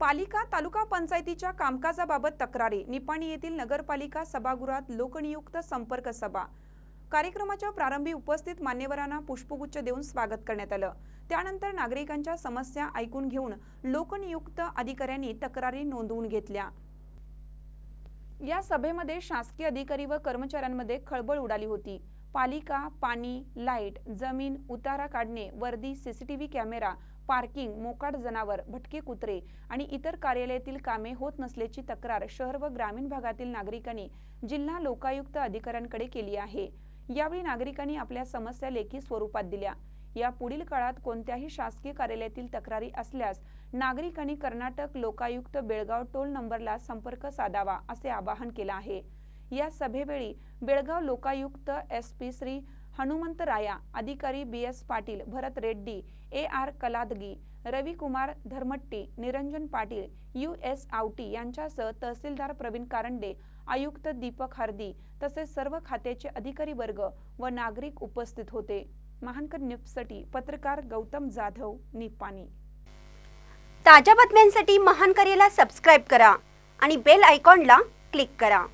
पालिका तालुका पंचायतीच्या कामकाजाबाबत तक्रारी. निपाणी येथील नगरपालिका सभागृहात लोकनियुक्त संपर्क सभा. कार्यक्रमाच्या प्रारंभी उपस्थित मान्यवरांना पुष्पगुच्छ देऊन स्वागत करण्यात आलं. त्यानंतर नागरिकांच्या समस्या ऐकून घेऊन लोकनियुक्त अधिकाऱ्यांनी तक्रारी नोंदवून घेतल्या. या सभेमध्ये शासकीय अधिकारी व कर्मचाऱ्यांमध्ये खळबळ उडाली होती. पालिका पाणी लाइट जमीन उतारा काढणे वर्दी सीसीटीव्ही कॅमेरा पार्किंग मोकाट जनावर भटके कुत्रे आणि इतर कार्यालयातील कामे होत नसल्याची तक्रार शहर व ग्रामीण भागातील नागरिकांनी जिल्हा लोकायुक्त अधिकाऱ्यांकडे केली आहे. यावेळी नागरिकांनी आपल्या समस्या लेखी स्वरूपात दिल्या. या पुढील काळात कोणत्याही शासकीय कार्यालयातील तक्रारी असल्यास नागरिकांनी कर्नाटक लोकायुक्त बेळगाव टोल नंबरला संपर्क साधावा असे आवाहन केलं आहे. या सभेवेळी बेळगाव लोकायुक्त एस पी श्री हनुमंतराया अधिकारी B S Patil Bharat Reddy A R Kaladagi Ravikumar Dharmatti Niranjan Patil U S Avati यांच्यासह तहसीलदार प्रवीण कारंडे आयुक्त दीपक हार्दी तसेच सर्व खात्याचे अधिकारी वर्ग व नागरिक उपस्थित होते. महानकर न्यूजसाठी पत्रकार गौतम जाधव निपाणी. ताज्या बातम्यांसाठी महानकरेला सबस्क्राईब करा आणि बेल आयकॉनला क्लिक करा.